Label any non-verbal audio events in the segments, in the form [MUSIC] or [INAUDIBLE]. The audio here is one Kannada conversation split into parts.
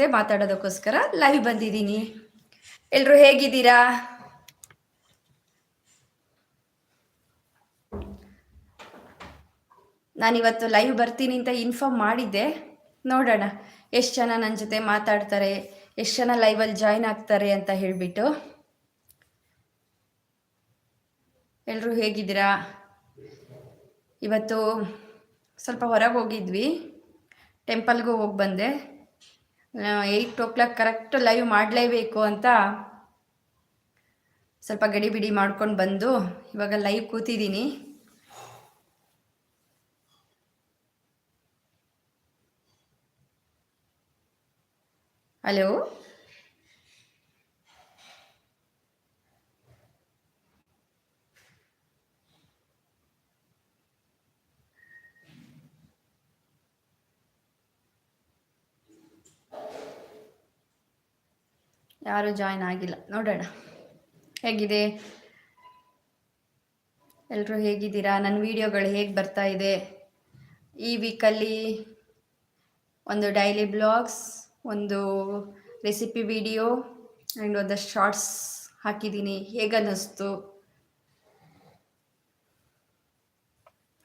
ಜೊತೆ ಮಾತಾಡೋದಕ್ಕೋಸ್ಕರ ಲೈವ್ ಬಂದಿದ್ದೀನಿ. ಎಲ್ಲರೂ ಹೇಗಿದ್ದೀರಾ? ನಾನಿವತ್ತು ಲೈವ್ ಬರ್ತೀನಿ ಅಂತ ಇನ್ಫಾರ್ಮ್ ಮಾಡಿದ್ದೆ. ನೋಡೋಣ, ಎಷ್ಟು ಜನ ನನ್ನ ಜೊತೆ ಮಾತಾಡ್ತಾರೆ, ಎಷ್ಟು ಜನ ಲೈವಲ್ಲಿ ಜಾಯ್ನ್ ಆಗ್ತಾರೆ ಅಂತ ಹೇಳಿಬಿಟ್ಟು. ಎಲ್ಲರೂ ಹೇಗಿದ್ದೀರಾ? ಇವತ್ತು ಸ್ವಲ್ಪ ಹೊರಗೆ ಹೋಗಿದ್ವಿ. ಟೆಂಪಲ್ಗೂ ಹೋಗಿ ಬಂದೆ. Eight o'clock correct live ಮಾಡಲೇಬೇಕು ಅಂತ ಸ್ವಲ್ಪ ಗಡಿ ಬಿಡಿ ಮಾಡ್ಕೊಂಡು ಬಂದು ಇವಾಗ ಲೈವ್ ಕೂತಿದ್ದೀನಿ. ಹಲೋ ಯಾರು ಜಾಯ್ನ್ ಆಗಿಲ್ಲ. ನೋಡೋಣ. ಹೇಗಿದೆ? ಎಲ್ಲರೂ ಹೇಗಿದ್ದೀರಾ? ನನ್ನ ವಿಡಿಯೋಗಳು ಹೇಗೆ ಬರ್ತಾ ಇದೆ? ಈ ವೀಕಲ್ಲಿ ಒಂದು ಡೈಲಿ ಬ್ಲಾಗ್ಸ್ ಒಂದು ರೆಸಿಪಿ ವಿಡಿಯೋ ಆ್ಯಂಡ್ ಒಂದಷ್ಟು ಶಾರ್ಟ್ಸ್ ಹಾಕಿದ್ದೀನಿ. ಹೇಗನ್ನಿಸ್ತು?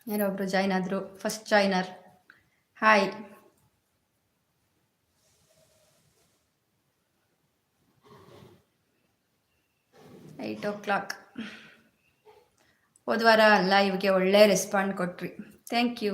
ಯಾರೊಬ್ಬರು ಜಾಯ್ನ್ ಆದರು. First joiner hi eight o'clock ಹೋದ್ವಾರ ಲೈವ್ಗೆ ಒಳ್ಳೆ ರೆಸ್ಪಾಂಡ್ ಕೊಟ್ರಿ ಥ್ಯಾಂಕ್ ಯು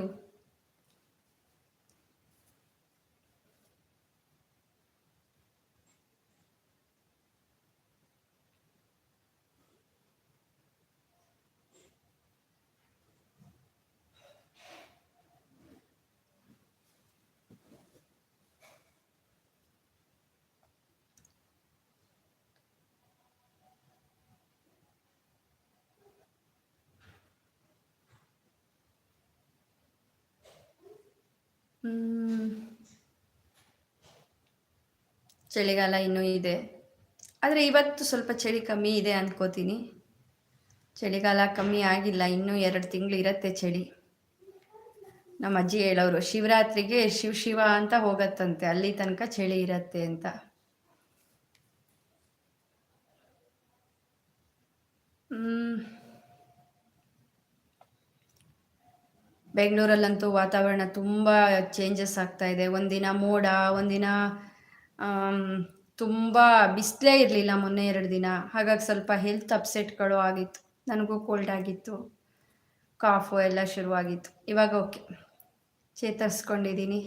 ಚಳಿಗಾಲ ಇನ್ನೂ ಇದೆ. ಆದರೆ ಇವತ್ತು ಸ್ವಲ್ಪ ಚಳಿ ಕಮ್ಮಿ ಇದೆ ಅಂದ್ಕೋತೀನಿ ಚಳಿಗಾಲ ಕಮ್ಮಿ ಆಗಿಲ್ಲ, ಇನ್ನೂ ಎರಡು ತಿಂಗಳು ಇರತ್ತೆ ಚಳಿ. ನಮ್ಮ ಅಜ್ಜಿ ಹೇಳೋರು, ಶಿವರಾತ್ರಿಗೆ ಶಿವ ಶಿವ ಅಂತ ಹೋಗತ್ತಂತೆ, ಅಲ್ಲಿ ತನಕ ಚಳಿ ಇರತ್ತೆ ಅಂತ. ಬೆಂಗಳೂರಲ್ಲಂತೂ ವಾತಾವರಣ ತುಂಬ ಚೇಂಜಸ್ ಆಗ್ತಾ ಇದೆ. ಒಂದಿನ ಮೋಡ, ಒಂದಿನ ತುಂಬ ಬಿಸಿಲೇ ಇರಲಿಲ್ಲ ಮೊನ್ನೆ ಎರಡು ದಿನ. ಹಾಗಾಗಿ ಸ್ವಲ್ಪ ಹೆಲ್ತ್ ಅಪ್ಸೆಟ್ಗಳು ಆಗಿತ್ತು. ನನಗೂ ಕೋಲ್ಡ್ ಆಗಿತ್ತು. ಕಾಫು ಎಲ್ಲ ಶುರುವಾಗಿತ್ತು. ಇವಾಗ ಓಕೆ ಚೇತರಿಸ್ಕೊಂಡಿದ್ದೀನಿ.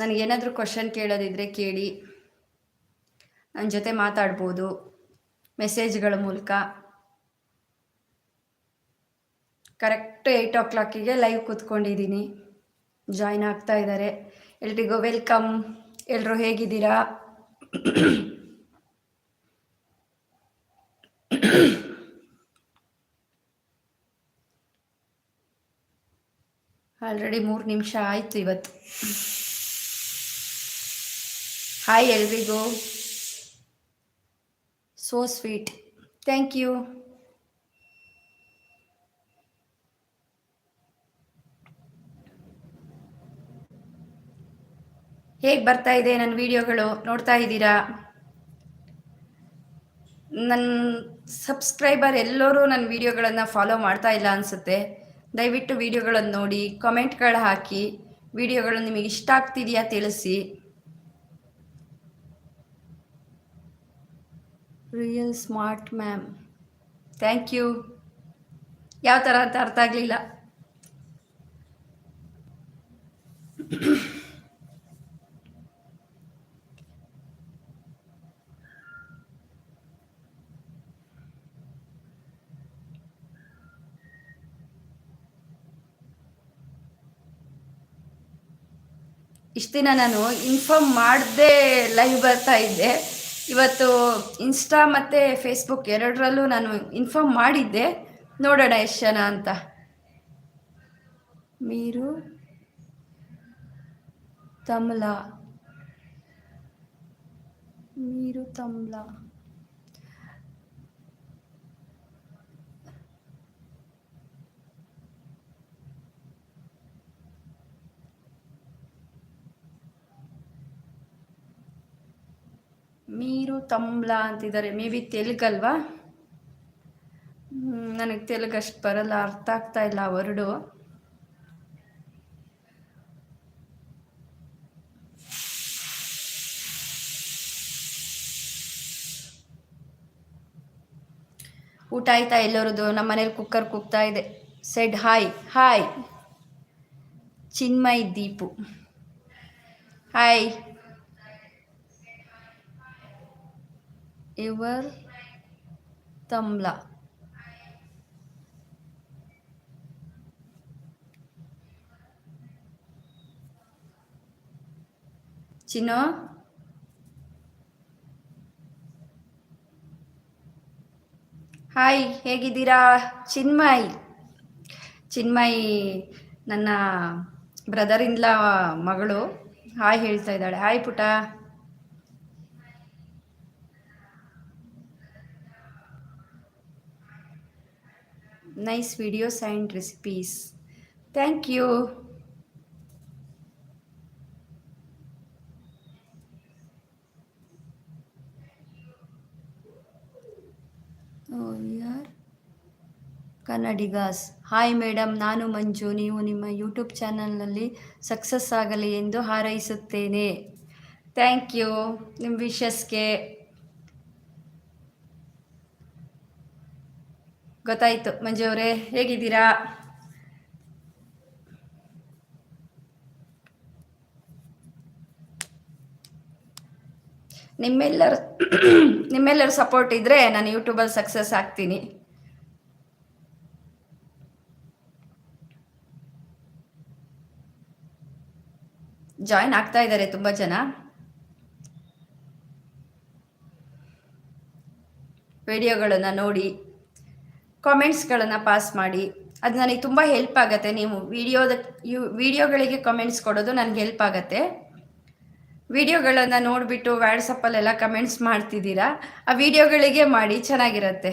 ನನಗೇನಾದರೂ ಕ್ವಶನ್ ಕೇಳೋದಿದ್ರೆ ಕೇಳಿ. ನನ್ನ ಜೊತೆ ಮಾತಾಡ್ಬೋದು. ಮೆಸೇಜ್ಗಳ ಮೂಲಕ. ಕರೆಕ್ಟ್ ಏಯ್ಟ್ ಓ ಕ್ಲಾಕಿಗೆ ಲೈವ್ ಕೂತ್ಕೊಂಡಿದ್ದೀನಿ. ಜಾಯ್ನ್ ಆಗ್ತಾ ಇದ್ದಾರೆ. ಎಲ್ರಿಗೂ ವೆಲ್ಕಮ್ ಎಲ್ಲರೂ ಹೇಗಿದ್ದೀರಾ? ಆಲ್ರೆಡಿ ಮೂರು ನಿಮಿಷ ಆಯಿತು ಇವತ್ತು. ಹಾಯ್ ಎಲ್ರಿಗೂ. So sweet. Thank you. ಹೇಗೆ ಬರ್ತಾ ಇದೆ ನನ್ನ ವಿಡಿಯೋಗಳು ನೋಡ್ತಾ ಇದ್ದೀರಾ ನನ್ನ ಸಬ್ಸ್ಕ್ರೈಬರ್ ಎಲ್ಲರೂ ನನ್ನ ವಿಡಿಯೋಗಳನ್ನು ಫಾಲೋ ಮಾಡ್ತಾ ಇಲ್ಲ ಅನಿಸುತ್ತೆ ದಯವಿಟ್ಟು ವಿಡಿಯೋಗಳನ್ನು ನೋಡಿ, ಕಾಮೆಂಟ್ಗಳು ಹಾಕಿ, ವಿಡಿಯೋಗಳು ನಿಮಗೆ ಇಷ್ಟ ಆಗ್ತಿದೆಯಾ ತಿಳಿಸಿ real smart ma'am thank you ಯಾವ ಥರ ಅಂತ ಅರ್ಥ ಆಗಲಿಲ್ಲ. ಇಷ್ಟು ದಿನ ನಾನು ಇನ್ಫಾರ್ಮ್ ಮಾಡದೆ ಲೈವ್ ಬರ್ತಾ ಇದ್ದೆ. ಇವತ್ತು ಇನ್ಸ್ಟಾ ಮತ್ತು ಫೇಸ್ಬುಕ್ ಎರಡರಲ್ಲೂ ನಾನು ಇನ್ಫಾರ್ಮ್ ಮಾಡಿದ್ದೆ. ನೋಡೋಣ ಎಷ್ಟು ಜನ ಅಂತ. ಮೀರು, ತಮ್ಲಾ. ಮೀರು, ತಮ್ಲ. ಮೀರು ತಂಬ್ಲಾ ಅಂತಿದ್ದಾರೆ. ಮೇ ಬಿ ತೆಲುಗಲ್ವಾ? ನನಗೆ ತೆಲುಗು ಅಷ್ಟು ಬರಲ್ಲ, ಅರ್ಥ ಆಗ್ತಾ ಇಲ್ಲ ವರ್ಡು. ಊಟ ಆಯ್ತಾ ಎಲ್ಲರದು? ನಮ್ಮ ಮನೇಲಿ ಕುಕ್ಕರ್ ಕುಗ್ತಾ ಇದೆ. Said hi hi Chinmay Deepu. Hi ಇವರ್ ತಮ್ಲ. ಚಿನ್ನು? ಹಾಯ್, ಹೇಗಿದ್ದೀರಾ? ಚಿನ್ಮಯ್. ಚಿನ್ಮಯ್ ನನ್ನ ಬ್ರದರ್ ಇಂದ ಮಗಳು. ಹಾಯ್ ಹೇಳ್ತಾ ಇದ್ದಾಳೆ. ಹಾಯ್ ಪುಟ. Nice and recipes. Thank you ಯಾರ್ ಕನ್ನಡಿಗಾಸ್ ಹಾಯ್ ಮೇಡಮ್ ನಾನು ಮಂಜು ನೀವು ನಿಮ್ಮ ಯೂಟ್ಯೂಬ್ ಚಾನಲ್ನಲ್ಲಿ ಸಕ್ಸಸ್ ಆಗಲಿ ಎಂದು ಹಾರೈಸುತ್ತೇನೆ. ಥ್ಯಾಂಕ್ ಯು ನಿಮ್ಮ ವಿಶಸ್ಗೆ ಗೊತ್ತಾಯಿತು. ಮಂಜು ಅವರೇ, ಹೇಗಿದ್ದೀರಾ? ನಿಮ್ಮೆಲ್ಲರ ನಿಮ್ಮೆಲ್ಲರ ಸಪೋರ್ಟ್ ಇದ್ರೆ ನಾನು ಯೂಟ್ಯೂಬಲ್ಲಿ ಸಕ್ಸಸ್ ಆಗ್ತೀನಿ. ಜಾಯಿನ್ ಆಗ್ತಾ ಇದ್ದಾರೆ ತುಂಬ ಜನ. ವಿಡಿಯೋಗಳನ್ನು ನೋಡಿ. ಕಾಮೆಂಟ್ಸ್ಗಳನ್ನು ಪಾಸ್ ಮಾಡಿ. ಅದು ನನಗೆ ತುಂಬ ಹೆಲ್ಪ್ ಆಗುತ್ತೆ. ನೀವು ವಿಡಿಯೋದ ಯು ವಿಡಿಯೋಗಳಿಗೆ ಕಮೆಂಟ್ಸ್ ಕೊಡೋದು ನನಗೆ ಹೆಲ್ಪ್ ಆಗುತ್ತೆ. ವಿಡಿಯೋಗಳನ್ನು ನೋಡಿಬಿಟ್ಟು ವ್ಯಾಟ್ಸಪ್ಪಲ್ಲೆಲ್ಲ ಕಮೆಂಟ್ಸ್ ಮಾಡ್ತಿದ್ದೀರಾ? ಆ ವಿಡಿಯೋಗಳಿಗೆ ಮಾಡಿ, ಚೆನ್ನಾಗಿರುತ್ತೆ.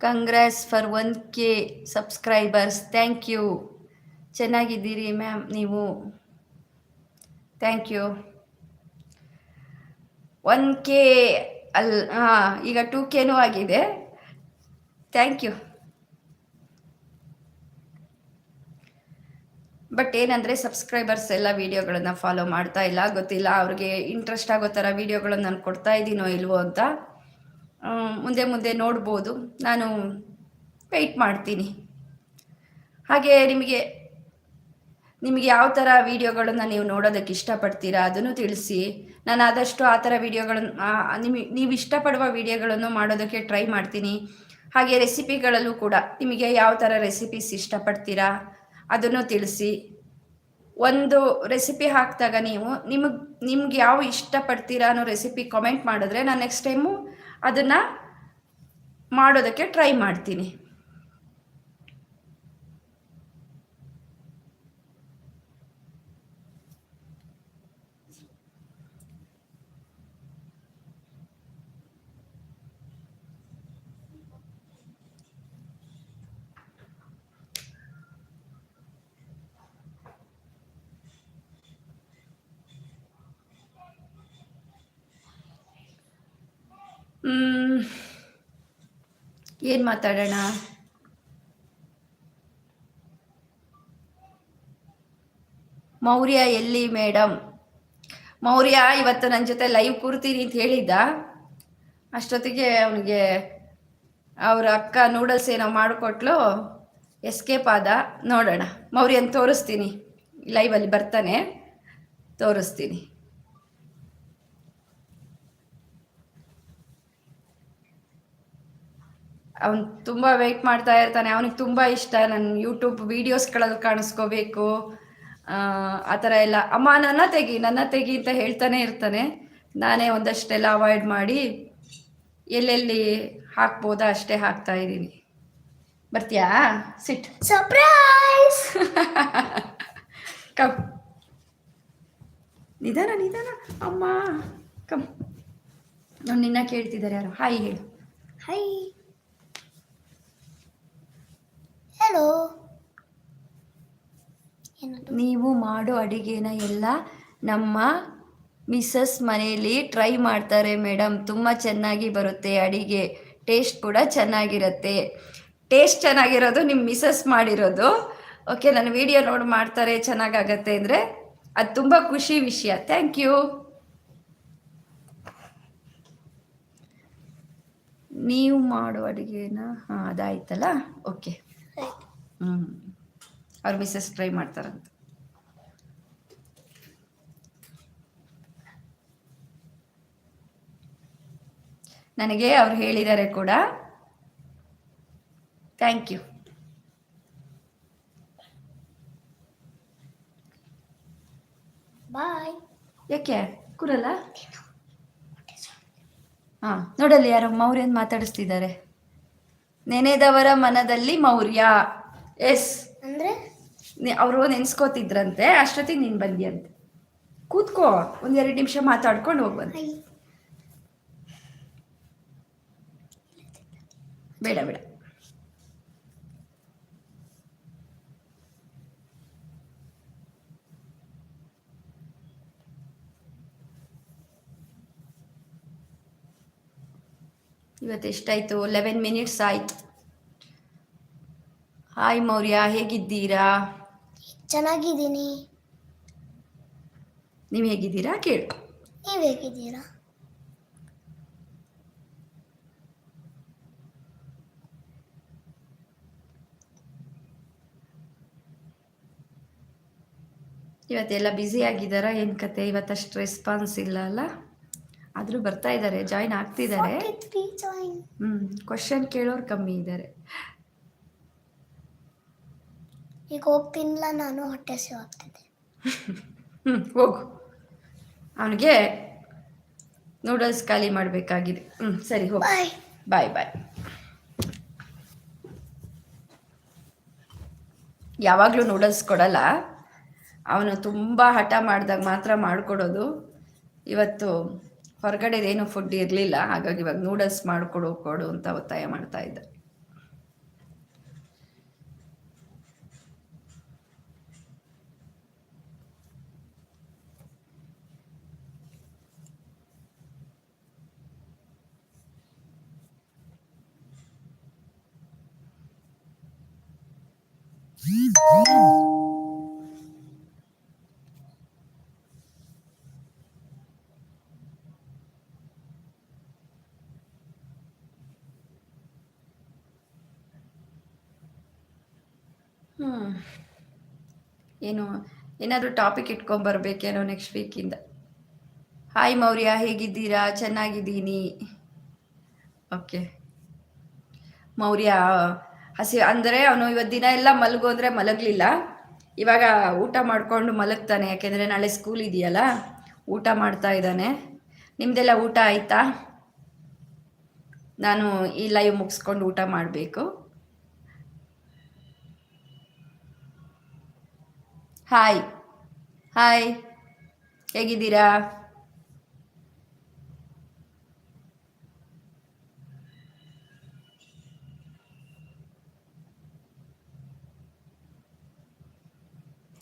Congrats for one K subscribers thank you ಚೆನ್ನಾಗಿದ್ದೀರಿ ma'am ನೀವು. ಥ್ಯಾಂಕ್ ಯು ಒನ್ ಕೆ ಅಲ್, ಹಾಂ, ಈಗ ಟೂ ಕೆನೂ ಆಗಿದೆ. ಥ್ಯಾಂಕ್ ಯು ಬಟ್ ಏನಂದರೆ ಸಬ್ಸ್ಕ್ರೈಬರ್ಸ್ ಎಲ್ಲ ವೀಡಿಯೋಗಳನ್ನು ಫಾಲೋ ಮಾಡ್ತಾ ಇಲ್ಲ. ಗೊತ್ತಿಲ್ಲ ಅವ್ರಿಗೆ ಇಂಟ್ರೆಸ್ಟ್ ಆಗೋ ಥರ ವೀಡಿಯೋಗಳನ್ನು ನಾನು ಕೊಡ್ತಾ ಇದ್ದೀನೋ ಇಲ್ವೋ ಅಂತ. ಮುಂದೆ ಮುಂದೆ ನೋಡ್ಬೋದು. ನಾನು ವೆಯ್ಟ್ ಮಾಡ್ತೀನಿ. ಹಾಗೆ ನಿಮಗೆ ನಿಮಗೆ ಯಾವ ಥರ ವೀಡಿಯೋಗಳನ್ನು ನೀವು ನೋಡೋದಕ್ಕೆ ಇಷ್ಟಪಡ್ತೀರಾ ಅದನ್ನು ತಿಳಿಸಿ. ನಾನು ಆದಷ್ಟು ಆ ಥರ ವೀಡಿಯೋಗಳನ್ನು ನಿಮಗೆ ನೀವು ಇಷ್ಟಪಡುವ ವೀಡಿಯೋಗಳನ್ನು ಮಾಡೋದಕ್ಕೆ ಟ್ರೈ ಮಾಡ್ತೀನಿ. ಹಾಗೆ ರೆಸಿಪಿಗಳಲ್ಲೂ ಕೂಡ ನಿಮಗೆ ಯಾವ ಥರ ರೆಸಿಪೀಸ್ ಇಷ್ಟಪಡ್ತೀರಾ ಅದನ್ನು ತಿಳಿಸಿ. ಒಂದು ರೆಸಿಪಿ ಹಾಕಿದಾಗ ನೀವು ನಿಮಗೆ, ನಿಮ್ಗೆ ಯಾವ ಇಷ್ಟಪಡ್ತೀರಾ ಅನ್ನೋ ರೆಸಿಪಿ ಕಮೆಂಟ್ ಮಾಡಿದ್ರೆ ನಾನು ನೆಕ್ಸ್ಟ್ ಟೈಮು ಅದನ್ನು ಮಾಡೋದಕ್ಕೆ ಟ್ರೈ ಮಾಡ್ತೀನಿ. ಏನು ಮಾತಾಡೋಣ? ಮೌರ್ಯ ಎಲ್ಲಿ ಮೇಡಮ್ ಮೌರ್ಯ, ಇವತ್ತು ನನ್ನ ಜೊತೆ ಲೈವ್ ಕೂರ್ತೀನಿ ಅಂತ ಹೇಳಿದ್ದ. ಅಷ್ಟೊತ್ತಿಗೆ ಅವನಿಗೆ ಅವ್ರ ಅಕ್ಕ ನೂಡಲ್ಸ್ ಏನೋ ಮಾಡಿಕೊಟ್ಲು. ಎಸ್ಕೇಪ್ ಆದ. ನೋಡೋಣ. ಮೌರ್ಯನ್ ತೋರಿಸ್ತೀನಿ. ಲೈವಲ್ಲಿ ಬರ್ತಾನೆ. ತೋರಿಸ್ತೀನಿ. ಅವನು ತುಂಬ ವೆಯ್ಟ್ ಮಾಡ್ತಾ ಇರ್ತಾನೆ. ಅವನಿಗೆ ತುಂಬ ಇಷ್ಟ ನನ್ನ ಯೂಟ್ಯೂಬ್ ವೀಡಿಯೋಸ್ಗಳಲ್ಲಿ ಕಾಣಿಸ್ಕೋಬೇಕು. ಆ, ಥರ ಎಲ್ಲ. ಅಮ್ಮ ನನ್ನ ತೆಗಿ ನನ್ನ ತೆಗಿ ಅಂತ ಹೇಳ್ತಾನೆ ಇರ್ತಾನೆ. ನಾನೇ ಒಂದಷ್ಟೆಲ್ಲ ಅವಾಯ್ಡ್ ಮಾಡಿ ಎಲ್ಲೆಲ್ಲಿ ಹಾಕ್ಬೋದಾ ಅಷ್ಟೇ ಹಾಕ್ತಾ ಇದ್ದೀನಿ. ಬರ್ತೀಯಾ? ಸಿಟ್ ಸರ್ಪ್ರೈಸ್ ಕಮ್ ನಿಧಾನ ನಿಧಾನ. ಅಮ್ಮ ಕಮ್ ನಾನು ನಿನ್ನ ಕೇಳ್ತಿದ್ದಾರೆ ಯಾರು? ಹಾಯ್ ಹೇಳು. ಹೈ ಹಲೋ ನೀವು ಮಾಡೋ ಅಡಿಗೆನ ಎಲ್ಲ ನಮ್ಮ ಮಿಸ್ಸಸ್ ಮನೆಯಲ್ಲಿ ಟ್ರೈ ಮಾಡ್ತಾರೆ ಮೇಡಮ್. ತುಂಬ ಚೆನ್ನಾಗಿ ಬರುತ್ತೆ ಅಡಿಗೆ. ಟೇಸ್ಟ್ ಕೂಡ ಚೆನ್ನಾಗಿರುತ್ತೆ. ಟೇಸ್ಟ್ ಚೆನ್ನಾಗಿರೋದು ನಿಮ್ಮ ಮಿಸ್ಸಸ್ ಮಾಡಿರೋದು. ಓಕೆ ನನ್ನ ವಿಡಿಯೋ ನೋಡಿ ಮಾಡ್ತಾರೆ, ಚೆನ್ನಾಗಾಗತ್ತೆ ಅಂದರೆ ಅದು ತುಂಬ ಖುಷಿ ವಿಷಯ. ಥ್ಯಾಂಕ್ ಯು ನೀವು ಮಾಡೋ ಅಡುಗೆನ, ಹಾಂ, ಅದಾಯ್ತಲ್ಲ? ಓಕೆ ಹ್ಞೂ ಅವ್ರ ಮಿಸ್ಸಸ್ ಟ್ರೈ ಮಾಡ್ತಾರಂತ. ನನಗೆ ಅವ್ರು ಹೇಳಿದ್ದಾರೆ ಕೂಡ. ಥ್ಯಾಂಕ್ ಯು ಬಾಯ್ ಯಾಕೆ? ಕೂರಲ್ಲ ಹಾ ನೋಡಲ್ಲಿ ಯಾರೋ ಮೌರ್ಯನ್ ಮಾತಾಡಿಸ್ತಿದ್ದಾರೆ. ನೆನೆದವರ ಮನದಲ್ಲಿ ಮೌರ್ಯ. ಎಸ್. ಅಂದ್ರೆ? ಅವರು ನೆನ್ಸ್ಕೋತಿದ್ರಂತೆ ಅಷ್ಟೊತ್ತಿಗೆ ಬಂದಿ ಬಂದಿಯಂತೆ ಕೂತ್ಕೋ ಒಂದೆರಡು ನಿಮಿಷ ಮಾತಾಡ್ಕೊಂಡು ಹೋಗ್ಬಂದು. ಬೇಡ ಬೇಡ. ಇವತ್ತು ಎಷ್ಟಾಯಿತು? ಲೆವೆನ್ ಮಿನಿಟ್ಸ್ ಆಯ್ತು. ಹಾಯ್ ಮೌರ್ಯ ಹೇಗಿದ್ದೀರಾ? ಚೆನ್ನಾಗಿದ್ದೀನಿ. ನೀವು ಹೇಗಿದ್ದೀರಾ? ಕೇಳು. ನೀವು ಹೇಗಿದ್ದೀರಾ? ಇವತ್ತೆಲ್ಲ ಬ್ಯುಸಿ ಆಗಿದ್ದಾರಾ? ಏನು ಕತೆ? ಇವತ್ತಷ್ಟು ರೆಸ್ಪಾನ್ಸ್ ಇಲ್ಲ ಅಲ್ಲ? ಆದರೂ ಬರ್ತಾ ಇದ್ದಾರೆ ಜಾಯಿನ್ ಆಗ್ತಿದ್ದಾರೆ ಹ್ಞೂ ಕ್ವಶನ್ ಕೇಳೋರು ಕಮ್ಮಿ ಇದ್ದಾರೆ ಈಗ ಹೋಗ್ತೀನಿಲ್ಲ ನಾನು ಹೊಟ್ಟೆ ಆಗ್ತಿದ್ದೆ ಹ್ಞೂ ಹೋಗು. ಅವನಿಗೆ ನೂಡಲ್ಸ್ ಖಾಲಿ ಮಾಡಬೇಕಾಗಿದೆ. ಹ್ಞೂ ಸರಿ ಹೋಗ್. ಬಾಯ್ ಬಾಯ್ ಬಾಯ್ ಯಾವಾಗಲೂ ನೂಡಲ್ಸ್ ಕೊಡಲ್ಲ. ಅವನು ತುಂಬ ಹಠ ಮಾಡಿದಾಗ ಮಾತ್ರ ಮಾಡಿಕೊಡೋದು. ಇವತ್ತು ಹೊರಗಡೆದೇನು ಫುಡ್ ಇರಲಿಲ್ಲ. ಹಾಗಾಗಿ ಇವಾಗ ನೂಡಲ್ಸ್ ಮಾಡಿಕೊಡು ಕೊಡು ಅಂತ ಒತ್ತಾಯ ಮಾಡ್ತಾ ಇದ್ದ. ಹ್ಞೂ ಏನು, ಏನಾದರೂ ಟಾಪಿಕ್ ಇಟ್ಕೊಂಬರ್ಬೇಕೇನೋ ನೆಕ್ಸ್ಟ್ ವೀಕಿಂದ ಹಾಯ್ ಮೌರ್ಯ, ಹೇಗಿದ್ದೀರಾ? ಚೆನ್ನಾಗಿದ್ದೀನಿ. ಓಕೆ ಮೌರ್ಯ, ಹಸಿ, ಅಂದರೆ ಅವನು ಇವತ್ತು ದಿನ ಎಲ್ಲ ಮಲಗು ಅಂದರೆ ಮಲಗಲಿಲ್ಲ. ಇವಾಗ ಊಟ ಮಾಡಿಕೊಂಡು ಮಲಗ್ತಾನೆ, ಯಾಕೆಂದರೆ ನಾಳೆ ಸ್ಕೂಲ್ ಇದೆಯಲ್ಲ. ಊಟ ಮಾಡ್ತಾ ಇದ್ದಾನೆ. ನಿಮ್ಮದೆಲ್ಲ ಊಟ ಆಯಿತಾ? ನಾನು ಈ ಲೈವ್ ಮುಗಿಸ್ಕೊಂಡು ಊಟ ಮಾಡಬೇಕು. ಹಾಯ್ ಹಾಯ್ ಹೇಗಿದ್ದೀರಾ?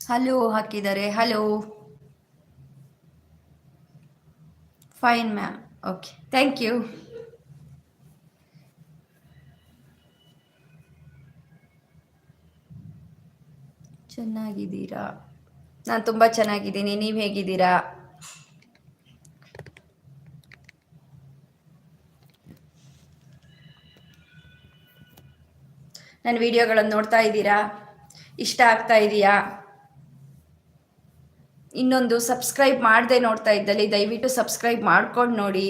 ಹಲೋ ಹಾಕಿದ್ದಾರೆ. Hello fine ma'am okay thank you ಚೆನ್ನಾಗಿದ್ದೀರಾ? ನಾನು ತುಂಬ ಚೆನ್ನಾಗಿದ್ದೀನಿ. ನೀವು ಹೇಗಿದ್ದೀರಾ? ನನ್ನ ವಿಡಿಯೋಗಳನ್ನು ನೋಡ್ತಾ ಇದ್ದೀರಾ? ಇಷ್ಟ ಆಗ್ತಾ ಇದೆಯಾ? ಇನ್ನೊಂದು ಸಬ್ಸ್ಕ್ರೈಬ್ ಮಾಡದೆ ನೋಡ್ತಾ ಇದ್ದಲ್ಲಿ, ದಯವಿಟ್ಟು ಸಬ್ಸ್ಕ್ರೈಬ್ ಮಾಡ್ಕೊಂಡು ನೋಡಿ.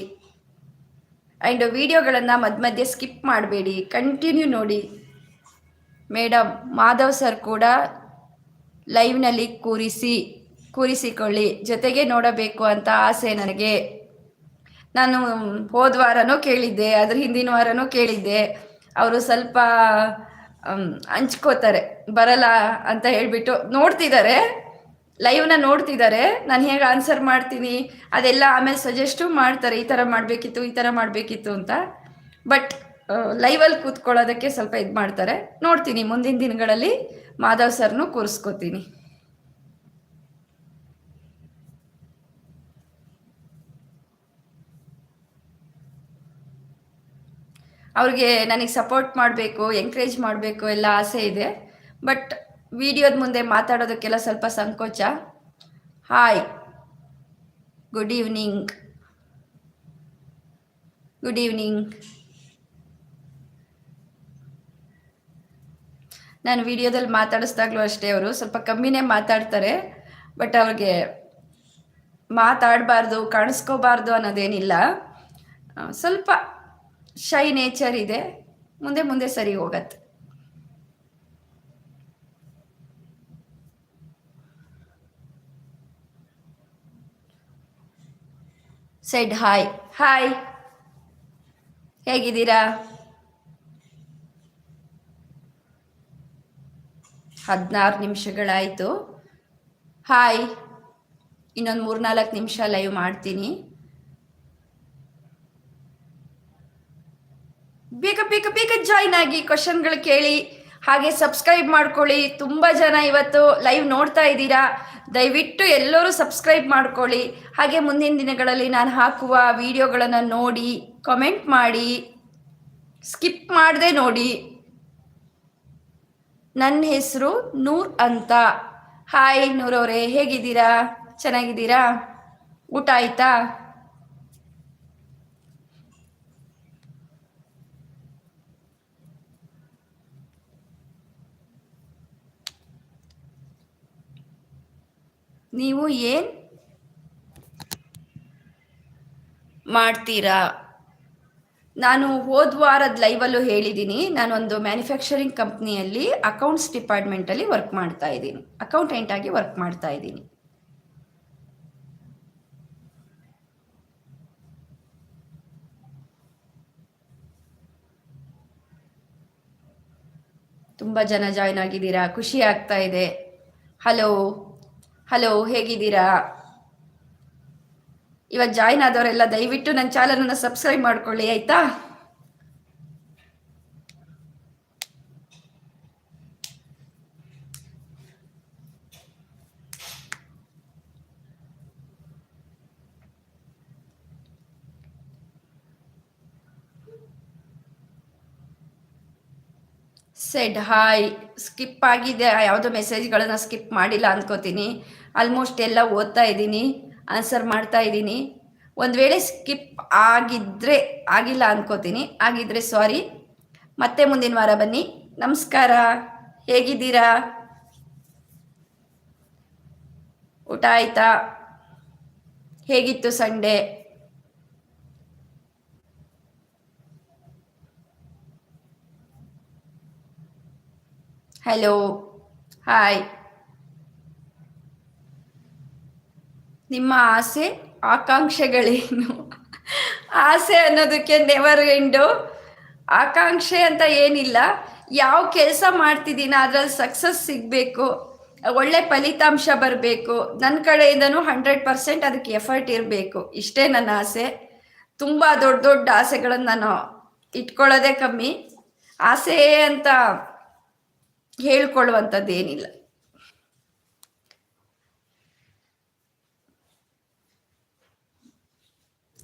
ಆ್ಯಂಡ್ ವಿಡಿಯೋಗಳನ್ನು ಮಧ್ಯ ಮಧ್ಯೆ ಸ್ಕಿಪ್ ಮಾಡಬೇಡಿ. ಕಂಟಿನ್ಯೂ ನೋಡಿ. ಮೇಡಮ್ ಮಾಧವ್ ಸರ್ ಕೂಡ ಲೈವ್ನಲ್ಲಿ ಕೂರಿಸಿ, ಕೂರಿಸಿಕೊಳ್ಳಿ. ಜೊತೆಗೆ ನೋಡಬೇಕು ಅಂತ ಆಸೆ ನನಗೆ. ನಾನು ಹೋದ ವಾರನೂ ಕೇಳಿದ್ದೆ, ಅದ್ರ ಹಿಂದಿನ ವಾರನೂ ಕೇಳಿದ್ದೆ. ಅವರು ಸ್ವಲ್ಪ ಹಂಚ್ಕೋತಾರೆ, ಬರಲ್ಲ ಅಂತ ಹೇಳಿಬಿಟ್ಟು ನೋಡ್ತಿದ್ದಾರೆ. ಲೈವ್ನ ನೋಡ್ತಿದ್ದಾರೆ. ನಾನು ಹೇಗೆ ಆನ್ಸರ್ ಮಾಡ್ತೀನಿ? ಅದೆಲ್ಲ ಆಮೇಲೆ ಸಜೆಸ್ಟು ಮಾಡ್ತಾರೆ, ಈ ಥರ ಮಾಡಬೇಕಿತ್ತು, ಈ ಥರ ಮಾಡಬೇಕಿತ್ತು ಅಂತ. ಬಟ್ ಲೈವ್ ಅಲ್ಲಿ ಕೂತ್ಕೊಳ್ಳೋದಕ್ಕೆ ಸ್ವಲ್ಪ ಇದು ಮಾಡ್ತಾರೆ. ನೋಡ್ತೀನಿ, ಮುಂದಿನ ದಿನಗಳಲ್ಲಿ ಮಾಧವ್ ಸರ್ನು ಕೂರಿಸ್ಕೋತೀನಿ. ಅವ್ರಿಗೆ ನನಗೆ ಸಪೋರ್ಟ್ ಮಾಡಬೇಕು ಎಂಕರೇಜ್ ಮಾಡಬೇಕು ಎಲ್ಲ ಆಸೆ ಇದೆ. ಬಟ್ ವಿಡಿಯೋದ ಮುಂದೆ ಮಾತಾಡೋದಕ್ಕೆಲ್ಲ ಸ್ವಲ್ಪ ಸಂಕೋಚ. Hi good evening good evening ನಾನು ವಿಡಿಯೋದಲ್ಲಿ ಮಾತಾಡಿಸ್ದಾಗಲೂ ಅಷ್ಟೇ ಅವರು. ಸ್ವಲ್ಪ ಕಮ್ಮಿನೇ ಮಾತಾಡ್ತಾರೆ, ಬಟ್ ಅವ್ರಿಗೆ ಮಾತಾಡಬಾರ್ದು, ಕಾಣಿಸ್ಕೋಬಾರ್ದು ಅನ್ನೋದೇನಿಲ್ಲ. ಸ್ವಲ್ಪ ಶೈ ನೇಚರ್ ಇದೆ, ಮುಂದೆ ಮುಂದೆ ಸರಿ ಹೋಗತ್ತೆ. Said hi. ಹಾಯ್. ಹೇಗಿದ್ದೀರಾ? ಹದಿನಾರು ನಿಮಿಷಗಳಾಯಿತು. ಹಾಯ್ ಇನ್ನೊಂದು ಮೂರ್ನಾಲ್ಕು ನಿಮಿಷ ಲೈವ್ ಮಾಡ್ತೀನಿ. ಬೇಗ ಬೇಗ ಬೇಗ ಜಾಯ್ನ್ ಆಗಿ ಕ್ವಶನ್ಗಳು ಕೇಳಿ. ಹಾಗೆ ಸಬ್ಸ್ಕ್ರೈಬ್ ಮಾಡ್ಕೊಳ್ಳಿ. ತುಂಬ ಜನ ಇವತ್ತು ಲೈವ್ ನೋಡ್ತಾ ಇದ್ದೀರಾ. ದಯವಿಟ್ಟು ಎಲ್ಲರೂ ಸಬ್ಸ್ಕ್ರೈಬ್ ಮಾಡ್ಕೊಳ್ಳಿ. ಹಾಗೆ ಮುಂದಿನ ದಿನಗಳಲ್ಲಿ ನಾನು ಹಾಕುವ ವಿಡಿಯೋಗಳನ್ನು ನೋಡಿ ಕಮೆಂಟ್ ಮಾಡಿ ಸ್ಕಿಪ್ ಮಾಡದೆ ನೋಡಿ. ನನ್ನ ಹೆಸರು ನೂರ್ ಅಂತ. ಹಾಯ್ ನೂರ್ ಅವರೇ ಹೇಗಿದ್ದೀರಾ? ಚೆನ್ನಾಗಿದ್ದೀರಾ? ಊಟ ಆಯ್ತಾ? ನೀವು ಏನ್ ಮಾಡ್ತೀರಾ? ನಾನು ಹೋದ ವಾರದ ಲೈವಲ್ಲೂ ಹೇಳಿದ್ದೀನಿ ನಾನೊಂದು ಮ್ಯಾನುಫ್ಯಾಕ್ಚರಿಂಗ್ ಕಂಪ್ನಿಯಲ್ಲಿ ಅಕೌಂಟ್ಸ್ ಡಿಪಾರ್ಟ್ಮೆಂಟಲ್ಲಿ ವರ್ಕ್ ಮಾಡ್ತಾ ಇದ್ದೀನಿ. ಅಕೌಂಟೆಂಟ್ ಆಗಿ ವರ್ಕ್ ಮಾಡ್ತಾ ಇದ್ದೀನಿ. ತುಂಬ ಜನ ಜಾಯ್ನ್ ಆಗಿದ್ದೀರಾ? ಖುಷಿ ಆಗ್ತಾ ಇದೆ. ಹಲೋ ಹಲೋ ಹೇಗಿದ್ದೀರಾ? ಇವತ್ತು ಜಾಯ್ನ್ ಆದವರೆಲ್ಲ ದಯವಿಟ್ಟು ನನ್ನ ಚಾನಲನ್ನು ಸಬ್ಸ್ಕ್ರೈಬ್ ಮಾಡ್ಕೊಳ್ಳಿ, ಆಯ್ತಾ? Shed, hi. ಸ್ಕಿಪ್ ಆಗಿದೆ, ಯಾವುದೋ ಮೆಸೇಜ್ಗಳನ್ನು ಸ್ಕಿಪ್ ಮಾಡಿಲ್ಲ ಅಂದ್ಕೋತೀನಿ ಆಲ್ಮೋಸ್ಟ್ ಎಲ್ಲ ಓದ್ತಾ ಇದ್ದೀನಿ. ಆನ್ಸರ್ ಮಾಡ್ತಾ ಇದ್ದೀನಿ. ಒಂದು ವೇಳೆ ಸ್ಕಿಪ್ ಆಗಿದ್ದರೆ ಆಗಿಲ್ಲ ಅನ್ಕೋತೀನಿ. ಆಗಿದ್ರೆ ಸಾರಿ ಮತ್ತೆ ಮುಂದಿನ ವಾರ ಬನ್ನಿ. ನಮಸ್ಕಾರ. ಹೇಗಿದ್ದೀರಾ? ಊಟ ಆಯ್ತಾ? ಹೇಗಿತ್ತು ಸಂಡೇ? ಹಲೋ ಹಾಯ್ ನಿಮ್ಮ ಆಸೆ, ಆಕಾಂಕ್ಷೆಗಳೇನು? ಆಸೆ ಅನ್ನೋದಕ್ಕೆ ನೆವರ್ ಎಂಡು ಆಕಾಂಕ್ಷೆ ಅಂತ ಏನಿಲ್ಲ. ಯಾವ ಕೆಲಸ ಮಾಡ್ತಿದ್ದೀನ ಅದರಲ್ಲಿ ಸಕ್ಸಸ್ ಸಿಗಬೇಕು, ಒಳ್ಳೆ ಫಲಿತಾಂಶ ಬರಬೇಕು ನನ್ನ ಕಡೆಯಿಂದನೂ ಹಂಡ್ರೆಡ್ ಪರ್ಸೆಂಟ್ ಅದಕ್ಕೆ ಎಫರ್ಟ್ ಇರಬೇಕು. ಇಷ್ಟೇ ನನ್ನ ಆಸೆ. ತುಂಬ ದೊಡ್ಡ ದೊಡ್ಡ ಆಸೆಗಳನ್ನು ನಾನು ಇಟ್ಕೊಳ್ಳೋದೇ ಕಮ್ಮಿ. ಆಸೆ ಅಂತ ಹೇಳ್ಕೊಳ್ಳುವಂಥದ್ದು ಏನಿಲ್ಲ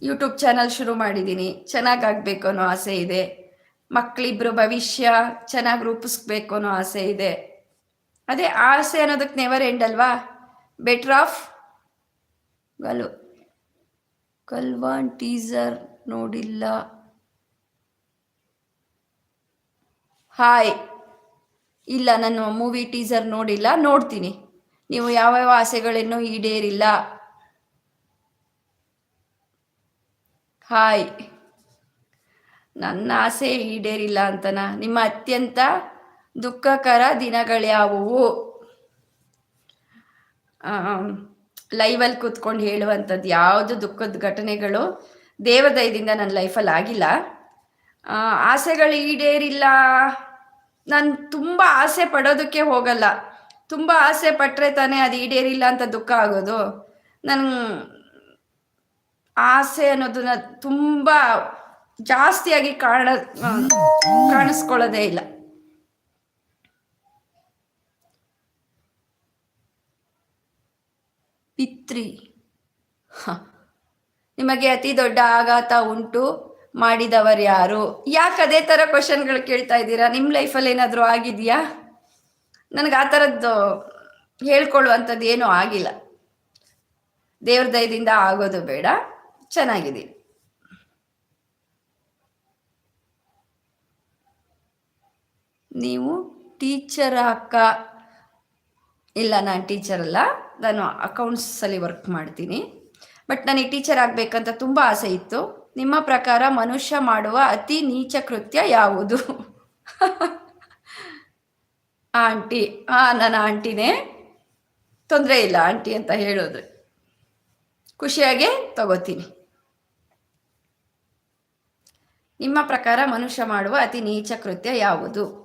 ಯೂಟ್ಯೂಬ್ ಚಾನಲ್ ಶುರು ಮಾಡಿದ್ದೀನಿ. ಚೆನ್ನಾಗಾಗಬೇಕು ಅನ್ನೋ ಆಸೆ ಇದೆ. ಮಕ್ಕಳಿಬ್ರು ಭವಿಷ್ಯ ಚೆನ್ನಾಗಿ ರೂಪಿಸ್ಬೇಕು ಅನ್ನೋ ಆಸೆ ಇದೆ. ಅದೇ ಆಸೆ ಅನ್ನೋದಕ್ಕೆ ನೆವರ್ ಎಂಡ್ ಅಲ್ವಾ? ಬೆಟರ್ ಆಫ್ ಗಲು ಕಲ್ವಾನ್ ಟೀಸರ್ ನೋಡಿಲ್ಲ. ಹಾಯ್ ಇಲ್ಲ ನಾನು ಮೂವಿ ಟೀಸರ್ ನೋಡಿಲ್ಲ. ನೋಡ್ತೀನಿ. ನೀವು ಯಾವ್ಯಾವ ಆಸೆಗಳೇನೂ ಈಡೇರಿಲ್ಲ. ಹಾಯ್. ನನ್ನ ಆಸೆ ಈಡೇರಿಲ್ಲ ಅಂತನ? ನಿಮ್ಮ ಅತ್ಯಂತ ದುಃಖಕರ ದಿನಗಳ್ಯಾವುವು ಲೈವಲ್ಲಿ ಕೂತ್ಕೊಂಡು ಹೇಳುವಂಥದ್ದು ಯಾವುದು? ದುಃಖದ ಘಟನೆಗಳು ದೇವದಯದಿಂದ ನನ್ನ ಲೈಫಲ್ಲಿ ಆಗಿಲ್ಲ. ಆಸೆಗಳು ಈಡೇರಿಲ್ಲ. ನಾನು ತುಂಬ ಆಸೆ ಪಡೋದಕ್ಕೆ ಹೋಗಲ್ಲ. ತುಂಬ ಆಸೆ ಪಟ್ಟರೆ ತಾನೇ ಅದು ಈಡೇರಿಲ್ಲ ಅಂತ ದುಃಖ ಆಗೋದು. ನಾನು ಆಸೆ ಅನ್ನೋದನ್ನ ತುಂಬಾ ಜಾಸ್ತಿಯಾಗಿ ಕಾಣ ಕಾಣಿಸ್ಕೊಳ್ಳೋದೇ ಇಲ್ಲ. ಪಿತ್ರಿ. ನಿಮಗೆ ಅತಿ ದೊಡ್ಡ ಆಘಾತ ಉಂಟು ಮಾಡಿದವರು ಯಾರು? ಯಾಕೆ ಅದೇ ಥರ ಕ್ವಶನ್ಗಳು ಕೇಳ್ತಾ ಇದ್ದೀರಾ? ನಿಮ್ಮ ಲೈಫಲ್ಲಿ ಏನಾದರೂ ಆಗಿದೆಯಾ? ನನಗೆ ಆ ಥರದ್ದು ಹೇಳ್ಕೊಳ್ಳುವಂಥದ್ದು ಏನೂ ಆಗಿಲ್ಲ. ದೇವ್ರ ದಯದಿಂದ ಆಗೋದು ಬೇಡ. ಚೆನ್ನಾಗಿದ್ದೀನಿ ನೀವು ಟೀಚರ್ ಅಕ್ಕ, ಇಲ್ಲ ನಾನು ಟೀಚರ್ ಅಲ್ಲ, ನಾನು ಅಕೌಂಟ್ಸಲ್ಲಿ ವರ್ಕ್ ಮಾಡ್ತೀನಿ. ಬಟ್ ನನಗೆ ಟೀಚರ್ ಆಗಬೇಕಂತ ತುಂಬ ಆಸೆ ಇತ್ತು. ನಿಮ್ಮ ಪ್ರಕಾರ ಮನುಷ್ಯ ಮಾಡುವ ಅತಿ ನೀಚ ಕೃತ್ಯ ಯಾವುದು? [LAUGHS] ಆಂಟಿ ಹಾಂ ನನ್ನ ಆಂಟಿನೇ. ತೊಂದರೆ ಇಲ್ಲ ಆಂಟಿ ಅಂತ ಹೇಳಿದ್ರೆ ಖುಷಿಯಾಗೆ ತಗೋತೀನಿ. ನಿಮ್ಮ ಪ್ರಕಾರ ಮನುಷ್ಯ ಮಾಡುವ ಅತಿ ನೀಚ ಕೃತ್ಯ ಯಾವುದು?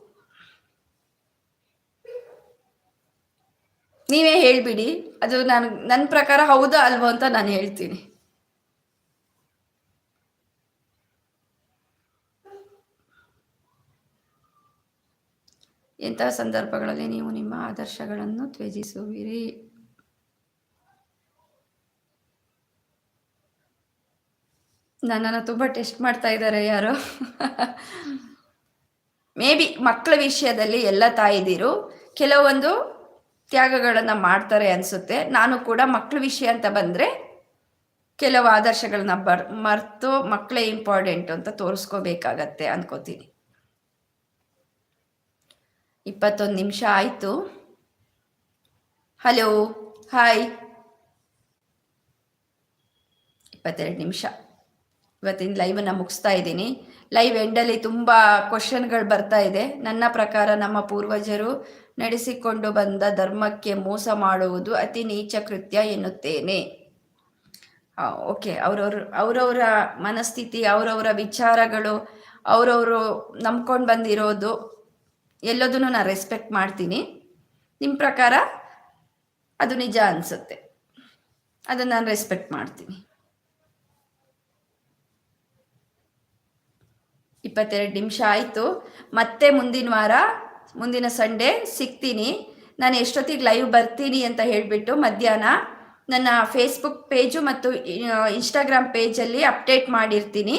ನೀವೇ ಹೇಳ್ಬಿಡಿ. ಅದು ನಾನು, ನನ್ನ ಪ್ರಕಾರ ಹೌದಾ ಅಲ್ವೋ ಅಂತ ನಾನು ಹೇಳ್ತೀನಿ. ಎಂತಹ ಸಂದರ್ಭಗಳಲ್ಲಿ ನೀವು ನಿಮ್ಮ ಆದರ್ಶಗಳನ್ನು ತ್ಯಜಿಸುವಿರಿ? ನನ್ನನ್ನು ತುಂಬ ಟೆಸ್ಟ್ ಮಾಡ್ತಾ ಇದ್ದಾರೆ ಯಾರು. ಮೇ ಬಿ ಮಕ್ಕಳ ವಿಷಯದಲ್ಲಿ ಎಲ್ಲ ತಾಯಿದಿರು ಕೆಲವೊಂದು ತ್ಯಾಗಗಳನ್ನು ಮಾಡ್ತಾರೆ ಅನಿಸುತ್ತೆ. ನಾನು ಕೂಡ ಮಕ್ಕಳ ವಿಷಯ ಅಂತ ಬಂದರೆ ಕೆಲವು ಆದರ್ಶಗಳನ್ನ ಬರ್, ಮರ್ತು ಮಕ್ಕಳೇ ಇಂಪಾರ್ಟೆಂಟ್ ಅಂತ ತೋರಿಸ್ಕೋಬೇಕಾಗತ್ತೆ ಅನ್ಕೋತೀನಿ. ಇಪ್ಪತ್ತೊಂದು ನಿಮಿಷ ಆಯಿತು. ಹಲೋ ಹಾಯ್ ಇಪ್ಪತ್ತೆರಡು ನಿಮಿಷ. ಇವತ್ತಿನ ಲೈವನ್ನು ಮುಗಿಸ್ತಾ ಇದ್ದೀನಿ. ಲೈವ್ ಎಂಡಲ್ಲಿ ತುಂಬ ಕ್ವಶನ್ಗಳು ಬರ್ತಾ ಇದೆ. ನನ್ನ ಪ್ರಕಾರ ನಮ್ಮ ಪೂರ್ವಜರು ನಡೆಸಿಕೊಂಡು ಬಂದ ಧರ್ಮಕ್ಕೆ ಮೋಸ ಮಾಡುವುದು ಅತಿ ನೀಚ ಕೃತ್ಯ ಎನ್ನುತ್ತೇನೆ. ಓಕೆ ಅವ್ರವ್ರ, ಅವರವರ ಮನಸ್ಥಿತಿ, ಅವರವರ ವಿಚಾರಗಳು, ಅವರವರು ನಂಬ್ಕೊಂಡು ಬಂದಿರೋದು ಎಲ್ಲದನ್ನು ನಾನು ರೆಸ್ಪೆಕ್ಟ್ ಮಾಡ್ತೀನಿ. ನಿಮ್ಮ ಪ್ರಕಾರ ಅದು ನಿಜ ಅನಿಸುತ್ತೆ. ಅದನ್ನು ನಾನು ರೆಸ್ಪೆಕ್ಟ್ ಮಾಡ್ತೀನಿ. ಇಪ್ಪತ್ತೆರಡು ನಿಮಿಷ ಆಯಿತು. ಮತ್ತೆ ಮುಂದಿನ ವಾರ, ಮುಂದಿನ ಸಂಡೇ ಸಿಗ್ತೀನಿ. ನಾನು ಎಷ್ಟೊತ್ತಿಗೆ ಲೈವ್ ಬರ್ತೀನಿ ಅಂತ ಹೇಳಿಬಿಟ್ಟು ಮಧ್ಯಾಹ್ನ ನನ್ನ ಫೇಸ್ಬುಕ್ ಪೇಜು ಮತ್ತು ಇನ್ಸ್ಟಾಗ್ರಾಮ್ ಪೇಜಲ್ಲಿ ಅಪ್ಡೇಟ್ ಮಾಡಿರ್ತೀನಿ.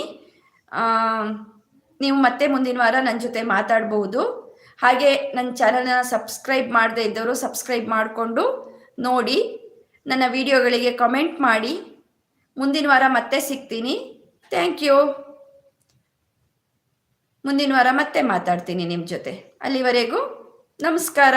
ನೀವು ಮತ್ತೆ ಮುಂದಿನ ವಾರ ನನ್ನ ಜೊತೆ ಮಾತಾಡಬಹುದು ಹಾಗೆ ನನ್ನ ಚಾನಲ್ನ ಸಬ್ಸ್ಕ್ರೈಬ್ ಮಾಡದೇ ಇದ್ದವರು ಸಬ್ಸ್ಕ್ರೈಬ್ ಮಾಡಿಕೊಂಡು ನೋಡಿ. ನನ್ನ ವಿಡಿಯೋಗಳಿಗೆ ಕಮೆಂಟ್ ಮಾಡಿ. ಮುಂದಿನ ವಾರ ಮತ್ತೆ ಸಿಗ್ತೀನಿ. ಥ್ಯಾಂಕ್ ಯು ಮುಂದಿನ ವಾರ ಮತ್ತೆ ಮಾತಾಡ್ತೀನಿ ನಿಮ್ಮ ಜೊತೆ. ಅಲ್ಲಿವರೆಗೂ ನಮಸ್ಕಾರ.